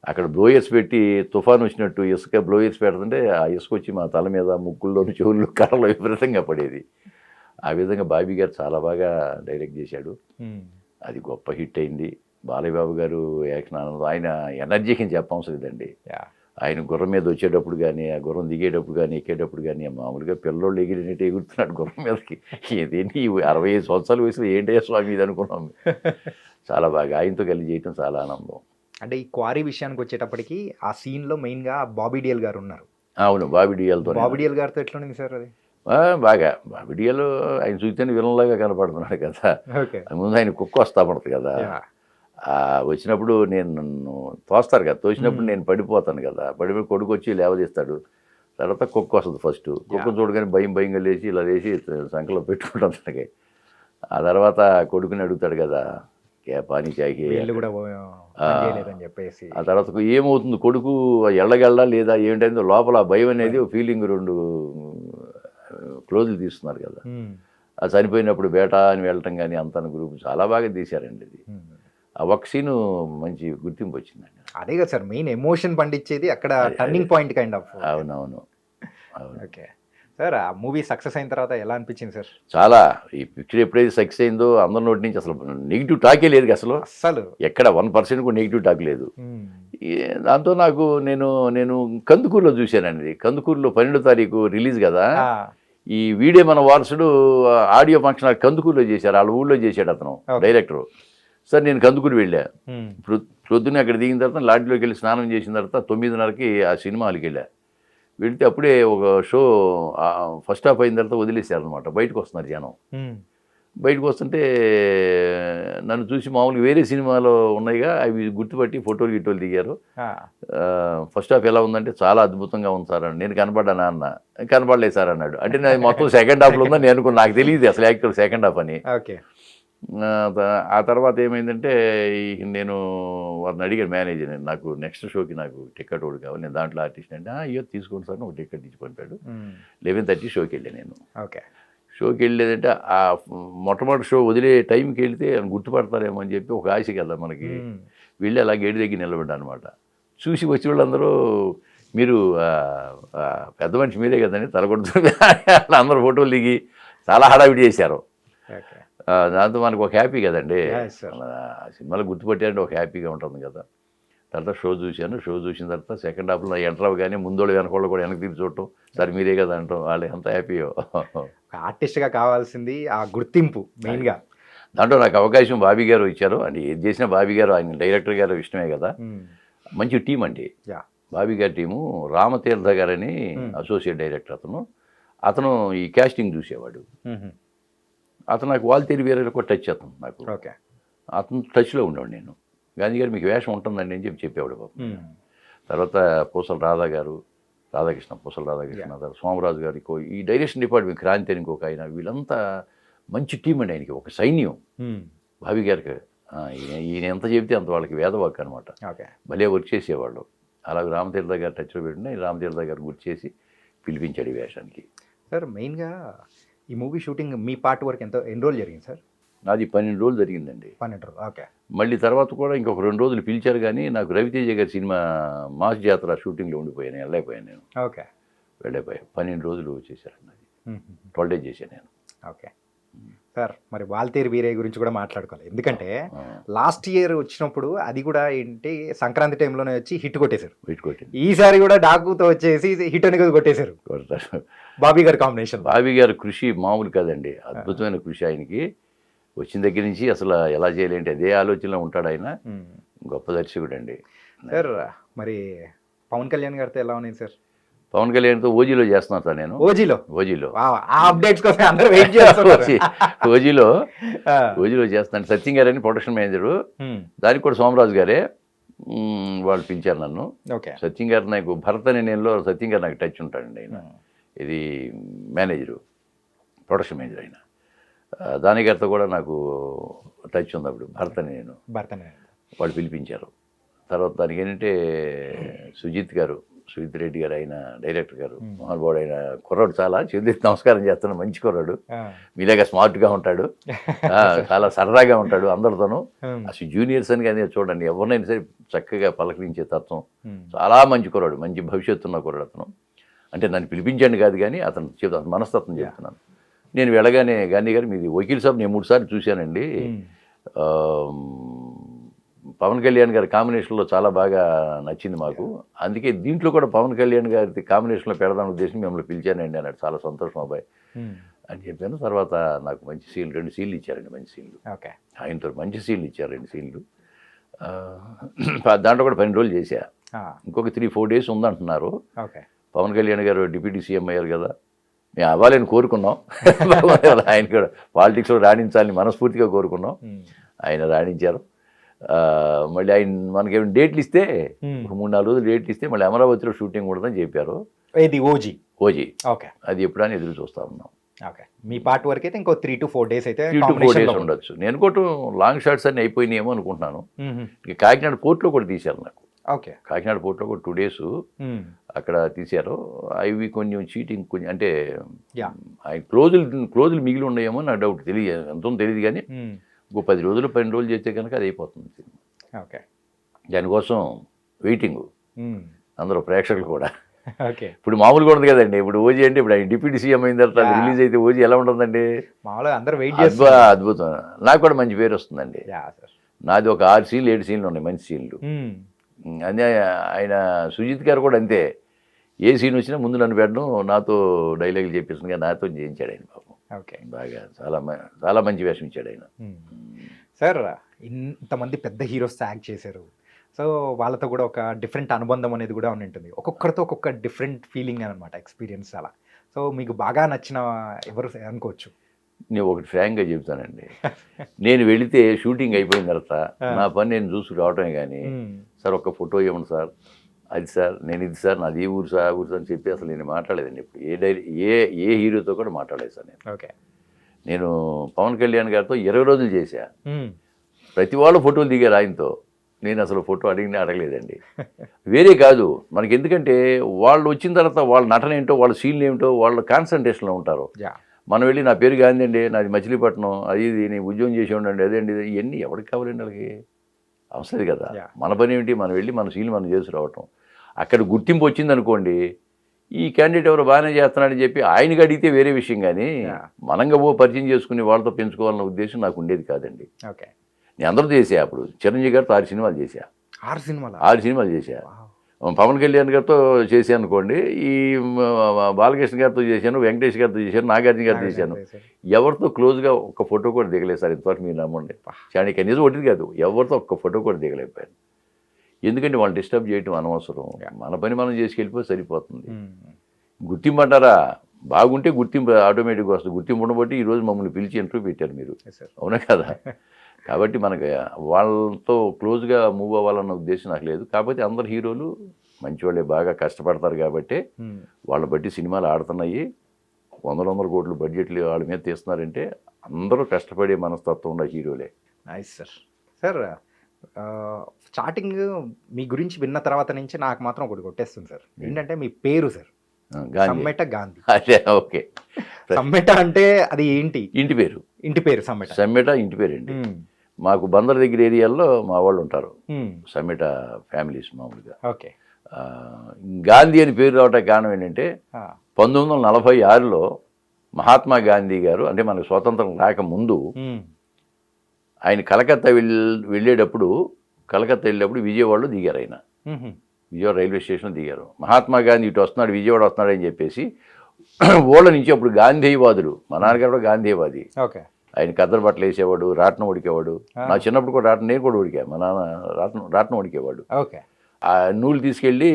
అక్కడ బ్లోయర్స్ పెట్టి తుఫాన్ వచ్చినట్టు ఇసుక బ్లోయర్స్ పెడుతుంటే ఆ ఇసుక వచ్చి మా తల మీద ముక్కుల్లోని చెవుల్లో కర్రలో విపరీతంగా పడేది. ఆ విధంగా బాబీ గారు చాలా బాగా డైరెక్ట్ చేశాడు. అది గొప్ప హిట్ అయింది. బాలయ్య బాబు గారు యాక్షన్ ఆనందం ఆయన ఎనర్జీకి చెప్పవసరం లేదండి. యా. ఆయన గుర్రం మీద వచ్చేటప్పుడు కానీ ఆ గుర్రం దిగేటప్పుడు కానీ ఎక్కేటప్పుడు కానీ మామూలుగా పిల్లోళ్ళు ఎగిరినట్టు ఎగురుతున్నాడు గుర్రం మీదకి. ఇదేంటి ఈ అరవై ఐదు సంవత్సరాల వయసులో ఏంటయ్యా స్వామి ఇది అనుకున్నాం. [LAUGHS] చాలా బాగా ఆయనతో కలిసి చేయటం చాలా ఆనందం. అంటే ఈ క్వారీ విషయానికి వచ్చేటప్పటికి ఆ సీన్లో మెయిన్గా బాబీ డియల్ గారు ఉన్నారు. అవును బాబీ డిఎల్తో బాబీ డియల్ గారితో ఎట్లా ఉంది సార్ అది? బాగా. బాబీ డిఎల్ ఆయన చూస్తేనే విలన్లాగా కనపడుతున్నాడు కదా. ముందు ఆయన కుక్క వస్తా పడుతుంది కదా. ఆ, వచ్చినప్పుడు నేను నన్ను తోస్తారు కదా. తోసినప్పుడు నేను పడిపోతాను కదా. పడిపోయి కొడుకు వచ్చి లేవదీస్తాడు. తర్వాత కుక్క వస్తుంది ఫస్ట్. కుక్క చూడగానే భయం భయంగా లేచి ఇలా లేచి సంకలో పెట్టుకుంటాం తనకి. ఆ తర్వాత కొడుకుని అడుగుతాడు కదా కే పానీ చాకి కూడా లేదని చెప్పేసి. ఆ తర్వాత ఏమవుతుంది? కొడుకు ఎళ్ళగెళ్ళా లేదా? ఏంటంటే లోపల ఆ భయం అనేది ఫీలింగ్ రెండు క్లోజులు తీస్తున్నారు కదా. ఆ చనిపోయినప్పుడు బేటా అని వెళ్ళటం కానీ అంత గ్రూప్ చాలా బాగా తీశారండి ఇది. ఆ సీను మంచి గుర్తింపు వచ్చిందండి. అదే కదా సార్ మెయిన్ ఎమోషన్ పండించేది అక్కడ టర్నింగ్ పాయింట్ కైండ్ ఆఫ్ అవునవును. అవును. ఓకే. సార్ ఆ మూవీ సక్సెస్ అయిన తర్వాత ఎలా అనిపించింది సార్? చాలా. ఈ పిక్చర్ ఎప్పుడైతే సక్సెస్ అయిందో అందరి నోటి నుంచి అసలు నెగిటివ్ టాకే లేదు అసలు. అస్సలు. ఎక్కడ వన్ పర్సెంట్ కూడా నెగిటివ్ టాక్ లేదు. దాంతో నాకు నేను నేను కందుకూరులో చూశానండి. కందుకూరులో పన్నెండో తారీఖు రిలీజ్ కదా. ఈ వీడియో మన వారసుడు ఆడియో ఫంక్షన్ కందుకూరులో చేశారు వాళ్ళ ఊళ్ళో చేశాడు అతను. డైరెక్టర్. సార్ నేను కందుకూరు వెళ్ళా. ప్రొద్దున అక్కడ దిగిన తర్వాత లాడ్జిలోకి వెళ్ళి స్నానం చేసిన తర్వాత తొమ్మిదిన్నరకి ఆ సినిమా హాల్కి వెళ్ళా. వెళితే అప్పుడే ఒక షో ఫస్ట్ హాఫ్ అయిన తర్వాత వదిలేశారు అనమాట బయటకు వస్తున్నారు జనం. బయటకు వస్తుంటే నన్ను చూసి మామూలుగా వేరే సినిమాలో ఉన్నాయిగా అవి గుర్తుపట్టి ఫోటోలు గిట్టోలు దిగారు. ఫస్ట్ హాఫ్ ఎలా ఉందంటే చాలా అద్భుతంగా ఉంది సార్ నేను కనపడ్డానా అన్న కనపడలేదు సార్ అన్నాడు. అంటే నేను మొత్తం సెకండ్ హాఫ్లో ఉందని నేను నాకు తెలియదు అసలు యాక్చువల్ సెకండ్ హాఫ్ అని. ఓకే. ఆ, తర్వాత ఏమైందంటే నేను వారిని అడిగాను మేనేజర్ నాకు నెక్స్ట్ షోకి నాకు టికెట్ ఒకటి కావాలి నేను దాంట్లో ఆర్టిస్ట్ అంటే అయ్యో తీసుకోండి సార్ ఒక టికెట్ ఇచ్చి పంపాడు. లెవెన్ థర్టీ షోకి వెళ్ళాను నేను. ఓకే. షోకి వెళ్ళేదంటే ఆ మొట్టమొదటి షో వదిలే టైంకి వెళ్తే గుర్తుపడతారేమో అని చెప్పి ఒక ఆశ కదా మనకి. వెళ్ళి అలా గేటు దగ్గర నిలబడ్డా అనమాట చూసి వచ్చే వాళ్ళందరూ మీరు పెద్ద మనిషి మీరే కదండి తలకొడుతుంది [LAUGHS] అందరూ ఫోటోలు దిగి చాలా హడావిడి చేశారు. దాంతో మనకు ఒక హ్యాపీ కదండి. సినిమాలో గుర్తుపట్టారంటే ఒక హ్యాపీగా ఉంటుంది కదా. తర్వాత షో చూశాను. షో చూసిన తర్వాత సెకండ్ హాఫ్లో ఎంటర్ అవ్వగానే ముందోళ్ళు వెనకోళ్ళు కూడా వెనక్కి తిరిగి చూడటం. సరే మీరే కదా అంటాం. వాళ్ళు ఎంత హ్యాపీయో. ఒక ఆర్టిస్ట్గా కావాల్సింది ఆ గుర్తింపు మెయిన్గా దాంట్లో నాకు అవకాశం బాబీ గారు ఇచ్చారు. అంటే ఏది చేసినా బాబీ గారు ఆయన డైరెక్టర్ గారు ఇష్టమే కదా. ఉమ్, మంచి టీం అండి. బాబీ గారి టీము రామతీర్థ గారని Hmm. అసోసియేట్ డైరెక్టర్ అతను. అతను ఈ కాస్టింగ్ చూసేవాడు. ఉహు, అతను నాకు వాళ్ళు తెలివి వేరే కూడా టచ్ అతను నాకు. ఓకే. అతను టచ్లో ఉండేవాడు నేను. గాంధీ గారు మీకు వేషం ఉంటుందండి అని చెప్పి చెప్పేవాడు పాపం ఉమ్, తర్వాత పూసల రాధా గారు రాధాకృష్ణ పూసల రాధాకృష్ణ తర్వాత సోమరాజు గారు ఇంకో ఈ డైరెక్షన్ డిపార్ట్మెంట్ క్రాంతి అని ఇంకొక ఆయన వీళ్ళంతా మంచి టీం అండి ఆయనకి ఒక సైన్యం. భావి గారికి ఈయన ఎంత చెబితే అంత వాళ్ళకి వేదవాక్ అనమాట ఓకే. భలే వర్క్ చేసేవాళ్ళు. అలాగే రామతీర్థ గారు టచ్లో పెట్టిన రామతీర్థ గారు గుర్తు చేసి పిలిపించాడు ఈ వేషానికి. సార్ మెయిన్గా ఈ మూవీ షూటింగ్ మీ పార్ట్ వరకు ఎంత ఎన్ని రోజులు జరిగింది సార్? నాది పన్నెండు రోజులు జరిగిందండి. పన్నెండు రోజులు ఓకే. మళ్ళీ తర్వాత కూడా ఇంకొక రెండు రోజులు పిలిచారు కానీ నాకు రవితేజ గారి సినిమా మాస్ జాతర షూటింగ్లో ఉండిపోయాను వెళ్ళలేకపోయాను నేను. ఓకే. వెళ్ళలేకపోయాను పన్నెండు రోజులు చేశారండి అది ట్వెల్వ్ డేస్ చేశాను నేను. ఓకే. సార్ మరి వాల్తేరు వీరయ్య గురించి కూడా మాట్లాడుకోవాలి. ఎందుకంటే లాస్ట్ ఇయర్ వచ్చినప్పుడు అది కూడా ఏంటి సంక్రాంతి టైంలోనే వచ్చి హిట్ కొట్టేశారు. వెయిట్ కొట్టింది. ఈసారి కూడా డాకుతో వచ్చేసి హిట్ అని కొట్టేశారు. కొడతారు. బాబీ గారి కాంబినేషన్. బాబీ గారి కృషి మామూలు కాదండి. అద్భుతమైన కృషి ఆయనకి. వచ్చిన దగ్గర నుంచి అసలు ఎలా చేయాలంటే అదే ఆలోచనలో ఉంటాడు ఆయన. గొప్ప దర్శకుడు అండి సార్ మరి పవన్ కళ్యాణ్ గారితో ఎలా ఉంది సార్? పవన్ కళ్యాణ్తో ఓజీలో చేస్తున్నాను సార్ నేను. ఓజీలో? ఓజీలో. అప్డేట్స్ కోసం అందరూ వెయిట్ [LAUGHS] చేస్తున్నారు. ఓజీలో ఓజీలో చేస్తున్నాను సత్యం గారు అని ప్రొడక్షన్ మేనేజరు దానికి కూడా సోమరాజు గారే వాళ్ళు పిలిచారు నన్ను. ఓకే. సత్యం గారు నాకు భరత్ అనే నేనులో సత్యం గారు నాకు టచ్ ఉంటాడండి ఆయన. ఇది మేనేజరు ప్రొడక్షన్ మేనేజర్ ఆయన. దాని గారితో కూడా నాకు టచ్ ఉంది అప్పుడు భరత్ అని నేను. భర్తనే వాళ్ళు పిలిపించారు. తర్వాత దానికి ఏంటంటే సుజిత్ గారు సుజిత్ రెడ్డి గారు ఆయన డైరెక్టర్ గారు మహానుభావుడు ఆయన కుర్రాడు చాలా. చేతులెత్తి నమస్కారం చేస్తున్న మంచి కుర్రాడు. మీలాగా స్మార్ట్గా ఉంటాడు. [LAUGHS] చాలా సరదాగా ఉంటాడు అందరితోనూ. అసలు జూనియర్స్ అని కానీ చూడండి ఎవరినైనా సరే చక్కగా పలకరించే తత్వం. చాలా మంచి కుర్రాడు మంచి భవిష్యత్తు ఉన్న కుర్రాడు అతను. అంటే నన్ను పిలిపించండి కాదు కానీ అతను చెప్తా అతని మనస్తత్వం చెప్తున్నాను నేను వెళ్ళగానే గాంధీ గారు మీది వకీల్ సాబ్ నేను మూడు సార్లు చూశానండి పవన్ కళ్యాణ్ గారి కాంబినేషన్లో చాలా బాగా నచ్చింది మాకు. అందుకే దీంట్లో కూడా పవన్ కళ్యాణ్ గారి కాంబినేషన్లో పెడదాం ఉద్దేశం మిమ్మల్ని పిలిచానండి అన్నాడు. చాలా సంతోషం అబ్బాయి. అని చెప్పాను. తర్వాత నాకు మంచి సీన్లు రెండు సీన్లు ఇచ్చారండి మంచి సీన్లు. ఓకే. ఆయనతో మంచి సీన్లు ఇచ్చారు రెండు సీన్లు. దాంట్లో కూడా పన్నెండు రోజులు చేశా. ఇంకొక త్రీ ఫోర్ డేస్ ఉందంటున్నారు. Okay. Pawan Kalyan garu deputy CM అయ్యారు కదా. మేము అవ్వాలని కోరుకున్నాం. [LAUGHS] ఆయన కూడా పాలిటిక్స్లో రాణించాలని మనస్ఫూర్తిగా కోరుకున్నాం. ఆయన రాణించారు. మళ్ళీ ఆయన మనకేమైనా డేట్లు ఇస్తే మూడు నాలుగు రోజులు డేట్లు ఇస్తే మళ్ళీ అమరావతిలో షూటింగ్ ఉంటుందని చెప్పారు. ఇది ఓజీ? ఓజీ. ఓకే. అది ఎప్పుడని ఎదురు చూస్తా ఉన్నాం. ఓకే. మీ పార్ట్ వరకు అయితే ఇంకో త్రీ టు ఫోర్ డేస్ అయితే త్రీ టు ఫోర్ డేస్ ఉండొచ్చు. నేను కూడా లాంగ్ షాట్స్ అన్ని అయిపోయినాయేమో అనుకుంటున్నాను. కాకినాడ పోర్ట్లో కూడా తీశారు నాకు. ఓకే. కాకినాడ పోర్ట్లో కూడా టూ డేస్ అక్కడ తీశారు. అవి కొంచెం చీటింగ్ కొంచెం అంటే యా. ఆయన క్లోజులు క్లోజులు మిగిలి ఉన్నాయేమో నా డౌట్ తెలియదు ఎంతో తెలియదు కానీ ఇంకో పది రోజులు పన్నెండు రోజులు చేస్తే కనుక అది అయిపోతుంది సినిమా. ఓకే. దానికోసం వెయిటింగ్. అందరూ ప్రేక్షకులు కూడా. ఓకే. ఇప్పుడు మామూలుగా ఉంది కదండి. ఇప్పుడు ఓజీ అంటే ఇప్పుడు ఆయన డిప్యూటీ సీఎం అయిన తర్వాత. రిలీజ్ అయితే ఓజీ ఎలా ఉంటుందండి? మామూలుగా అందరూ వెయిట్ చేస్తారు. అద్భుతం నాకు కూడా మంచి పేరు వస్తుందండి. నాది ఒక ఆరు సీన్లు ఏడు సీన్లు ఉన్నాయి మంచి సీన్లు. అదే ఆయన సుజిత్ గారు కూడా అంతే. ఏ సీన్ వచ్చినా ముందు నన్ను పెట్టడం నాతో డైలాగులు చెప్పేసిందిగా నాతో చేయించాడు ఆయన ఓకే. బాగా చాలా చాలా మంచి వేషం ఇచ్చాడు ఆయన. సార్ ఇంతమంది పెద్ద హీరోస్ యాక్ట్ చేశారు. సో వాళ్ళతో కూడా ఒక డిఫరెంట్ అనుబంధం అనేది కూడా ఉంటుంది. ఒక్కొక్కరితో ఒక్కొక్క డిఫరెంట్ ఫీలింగ్ అనమాట ఎక్స్పీరియన్స్ అలా. సో మీకు బాగా నచ్చిన ఎవరు అనుకోవచ్చు? నేను ఒకటి ఫ్రాంక్గా చెప్తానండి నేను వెళితే షూటింగ్ అయిపోయిన తర్వాత. నా పని నేను చూసి రావటమే కానీ సార్ ఒక్క ఫోటో ఇవ్వండి సార్. అది సార్ నేను ఇది సార్ నాది ఏ ఊరు సార్ ఆ ఊరు సార్ అని చెప్పి అసలు నేను మాట్లాడలేదండి ఇప్పుడు ఏ డైరీ ఏ ఏ హీరోతో కూడా మాట్లాడలేదు సార్ నేను. ఓకే. నేను పవన్ కళ్యాణ్ గారితో ఇరవై రోజులు చేశా. ప్రతి వాళ్ళు ఫోటోలు దిగారు ఆయనతో. నేను అసలు ఫోటో అడిగిన అడగలేదండి. వేరే కాదు మనకి ఎందుకంటే వాళ్ళు వచ్చిన తర్వాత వాళ్ళ నటన ఏంటో వాళ్ళ సీన్లు ఏమిటో వాళ్ళ కాన్సన్ట్రేషన్లో ఉంటారు. మనం వెళ్ళి నా పేరు గాంధీ అండి నాది మచిలీపట్నం అది ఇది నేను ఉద్యోగం చేసి ఉండండి ఇది ఇవన్నీ ఎవరికి కావాలండి వాళ్ళకి? అవసరం కదా. మన పని ఏమిటి? మనం వెళ్ళి మన సీన్లు మనం చేసి రావటం అక్కడ గుర్తింపు వచ్చింది అనుకోండి ఈ క్యాండిడేట్ ఎవరు బాగానే చేస్తున్నాడని చెప్పి ఆయనకి అడిగితే వేరే విషయం కానీ. మనంగా ఓ పరిచయం చేసుకుని వాళ్ళతో పెంచుకోవాలన్న ఉద్దేశం నాకు ఉండేది కాదండి. ఓకే. నేను అందరూ చేసా అప్పుడు. చిరంజీవి గారితో ఆరు సినిమాలు చేశా. ఆరు సినిమాలు? ఆరు సినిమాలు చేశా. పవన్ కళ్యాణ్ గారితో చేశాను అనుకోండి ఈ బాలకృష్ణ గారితో చేశాను వెంకటేష్ గారితో చేశాను నాగార్జున గారితో చేశాను. ఎవరితో క్లోజ్గా ఒక్క ఫోటో కూడా దిగలేదు సార్ ఇంతవరకు మీరు నమ్మండి. చాలా కనీసం ఒకటి కాదు ఎవరితో ఒక్క ఫోటో కూడా దిగలేకపోయాను. ఎందుకంటే వాళ్ళు డిస్టర్బ్ చేయటం అనవసరం. మన పని మనం చేసి వెళ్ళిపోతే సరిపోతుంది. గుర్తింపు అంటారా బాగుంటే గుర్తింపు ఆటోమేటిక్గా వస్తుంది. గుర్తింపు ఉండబట్టి ఈరోజు మమ్మల్ని పిలిచి ఇంటర్వ్యూ పెట్టారు మీరు. అవునా కదా? [LAUGHS] కాబట్టి మనకి వాళ్ళతో క్లోజ్గా మూవ్ అవ్వాలన్న ఉద్దేశం నాకు లేదు. కాకపోతే అందరు హీరోలు మంచివాళ్ళే బాగా కష్టపడతారు కాబట్టి వాళ్ళని బట్టి సినిమాలు ఆడుతున్నాయి. వందల వందల కోట్లు బడ్జెట్లు వాళ్ళ మీద తీస్తున్నారంటే అందరూ కష్టపడే మనస్తత్వం ఉన్న హీరోలే. నైస్ సార్ సార్ స్టార్టింగ్ మీ గురించి విన్న తర్వాత నుంచి నాకు మాత్రం ఒకటి కొట్టేస్తుంది సార్. ఏంటంటే మీ పేరు సార్. ఆ, గాంధీ. సమ్మెట గాంధీ. అదే ఓకే. [LAUGHS] సమ్మెట అంటే అది ఏంటి? ఇంటి పేరు. ఇంటి పేరు సమ్మెట. సమ్మెట ఇంటి పేరండి ఉమ్, మాకు బందర్ దగ్గర ఏరియాల్లో మా వాళ్ళు ఉంటారు. సమ్మెట ఫ్యామిలీస్ మామూలుగా. ఓకే. ఆ, గాంధీ అని పేరు రావడానికి కారణం ఏంటంటే ఆ, పంతొమ్మిది వందల నలభై ఆరులో మహాత్మా గాంధీ గారు అంటే మనకు స్వాతంత్రం రాకముందు ఆయన కలకత్తా వెళ్ళి వెళ్ళేటప్పుడు కలకత్తా వెళ్ళేటప్పుడు విజయవాడలో దిగారు ఆయన. విజయవాడ రైల్వే స్టేషన్లో దిగారు. మహాత్మా గాంధీ ఇటు వస్తున్నాడు విజయవాడ వస్తున్నాడు అని చెప్పేసి [CLEARS THROAT] ఓళ్ళ నుంచి అప్పుడు గాంధీవాదులు మా నాన్నగారు కూడా గాంధీవాది ఓకే. ఆయన కద్దరు బట్టలు వేసేవాడు రాట్నం ఉడికేవాడు. నా చిన్నప్పుడు కూడా రాట్నం నేను కూడా ఉడికా మా నాన్న రాట్నం రాట్నం ఉడికేవాడు. ఓకే. ఆ నూలు తీసుకెళ్ళి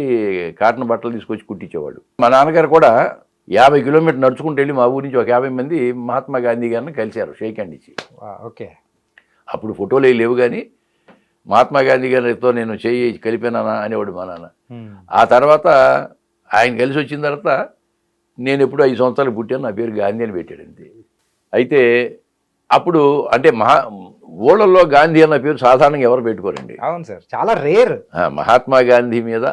కాటన్ బట్టలు తీసుకొచ్చి కుట్టించేవాడు. మా నాన్నగారు కూడా యాభై కిలోమీటర్ నడుచుకుంటూ వెళ్ళి మా ఊరి నుంచి ఒక యాభై మంది మహాత్మా గాంధీ గారిని కలిశారు షేక్ హ్యాండ్ ఇచ్చి. ఓకే. అప్పుడు ఫోటోలు ఏవి లేవు కానీ మహాత్మా గాంధీ గారితో నేను చేయి కలిపానా అనేవాడు మా నాన్న. ఆ తర్వాత ఆయన కలిసి వచ్చిన తర్వాత నేను ఎప్పుడు ఐదు సంవత్సరాలు పుట్టాను నా పేరు గాంధీ అని పెట్టాడు అంతే. అయితే అప్పుడు అంటే మహా ఊళ్ళల్లో గాంధీ అన్న పేరు సాధారణంగా ఎవరు పెట్టుకోరండి? అవును సార్ చాలా రేర్. మహాత్మా గాంధీ మీద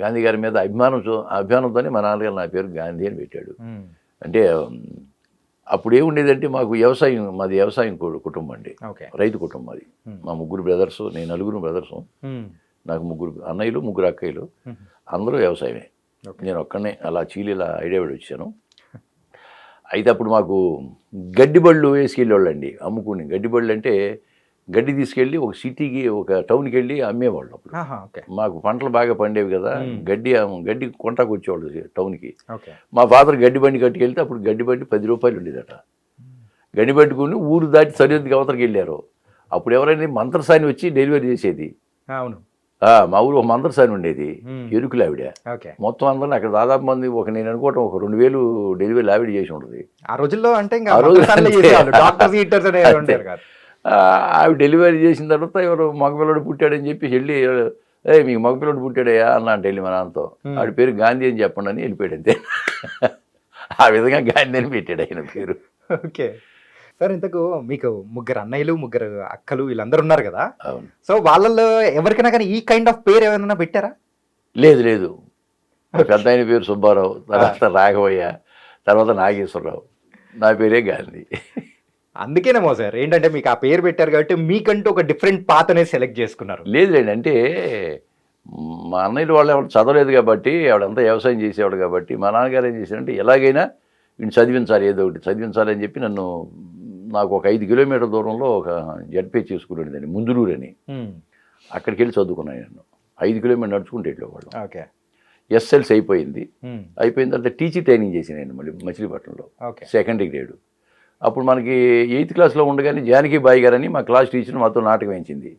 గాంధీ గారి మీద అభిమానం అభిమానంతోనే మా నాన్నగారు నా పేరు గాంధీ అని పెట్టాడు. అంటే అప్పుడు ఏముండేదంటే మాకు వ్యవసాయం మాది వ్యవసాయం కుటుంబం అండి. రైతు కుటుంబం అది. మా ముగ్గురు బ్రదర్స్ నేను నలుగురు బ్రదర్స్. నాకు ముగ్గురు అన్నయ్యలు ముగ్గురు అక్కయ్యలు. అందరూ వ్యవసాయమే. నేను ఒక్కనే అలా చీలీలా ఐడియావిడి వచ్చాను. అయితే అప్పుడు మాకు గడ్డి బళ్ళు వేసుకెళ్ళేవాళ్ళండి. అమ్ముకుని గడ్డి బళ్ళు అంటే గడ్డి తీసుకెళ్ళి ఒక సిటీకి ఒక టౌన్కి వెళ్ళి అమ్మేవాళ్ళు అప్పుడు. మాకు పంటలు బాగా పండేవి కదా. గడ్డి గడ్డి కొంటాకు వచ్చేవాళ్ళు టౌన్కి. మా ఫాదర్ గడ్డి బండి కట్టుకెళ్తే అప్పుడు గడ్డి బండి పది రూపాయలు ఉండేదట. గడ్డి పట్టుకుని ఊరు దాటి సరిహద్దుకి అవతలకి వెళ్ళారు. అప్పుడు ఎవరైనా మంత్రసాని వచ్చి డెలివరీ చేసేది. అవును. ఆ, మా ఊరు ఒక మంత్రసాని ఉండేది. ఎరుకులు ఆవిడ. మొత్తం అందరిని అక్కడ దాదాపు మంది ఒక నేను అనుకోవటం ఒక రెండు వేలు డెలివరీ ఆవిడ చేసి ఉంటుంది ఆ రోజుల్లో అంటే ఆ రోజు [LAUGHS] మంత్రాలే అంతే. చేసేవాళ్ళు. డాక్టర్స్ ఈటర్స్ అనేవి అంతే. ఉంటారు కాదు ఆ, ఆవిడ డెలివరీ చేసిన తర్వాత ఎవరు మగపిల్లడు పుట్టాడని చెప్పి వెళ్ళి ఏ మీకు మగపిల్లడు పుట్టాడయ్యా అన్న అంటే వెళ్ళి మా నాన్నతో. ఆవిడ పేరు గాంధీ అని చెప్పండి అని వెళ్ళిపోయాడు అంతే. ఆ విధంగా గాంధీ అని పెట్టాడు ఆయన పేరు. ఓకే. సార్ ఇంతకు మీకు ముగ్గురు అన్నయ్యలు ముగ్గురు అక్కలు వీళ్ళందరూ ఉన్నారు కదా? సో వాళ్ళల్లో ఎవరికైనా కానీ ఈ కైండ్ ఆఫ్ పేరు ఏమైనా పెట్టారా? లేదు లేదు. పెద్ద ఆయన పేరు సుబ్బారావు తర్వాత రాఘవయ్య తర్వాత నాగేశ్వరరావు. నా పేరే గాంధీ. అందుకేనేమో సార్ ఏంటంటే మీకు ఆ పేరు పెట్టారు కాబట్టి మీకంటూ ఒక డిఫరెంట్ పాత్ అనేది సెలెక్ట్ చేసుకున్నారు లేదులేండి అంటే మా అన్నయ్యలు వాళ్ళు ఎవరు చదవలేదు కాబట్టి ఆవిడంతా వ్యవసాయం చేసేవాడు కాబట్టి మా నాన్నగారు ఏం చేశారంటే ఎలాగైనా వీడిని చదివించాలి ఏదో ఒకటి చదివించాలి అని చెప్పి నన్ను నాకు ఒక ఐదు కిలోమీటర్ దూరంలో ఒక జడ్పే చేసుకునేదండి ముందులూరు అని. అక్కడికి వెళ్ళి చదువుకున్నాను నేను. ఐదు కిలోమీటర్ నడుచుకుంటూ వెళ్ళేవాళ్ళు ఓకే. ఎస్ఎల్సి అయిపోయింది. అయిపోయిన తర్వాత టీచర్ ట్రైనింగ్ నేను మళ్ళీ మచిలీపట్నంలో. ఓకే. సెకండరీ గ్రేడ్ అప్పుడు మనకి ఎయిత్ క్లాస్లో ఉండగానే జానకి బాయి గారని మా క్లాస్ టీచర్ మాతో నాటకం వేయించింది.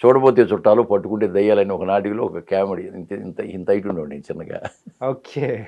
చూడబోతే చుట్టాలు పట్టుకుంటే దయ్యాలని ఒక నాటికలో ఒక కామెడీ ఇంత ఇంత ఇంత హైట్ ఉండేవాడు నేను చిన్నగా. ఓకే.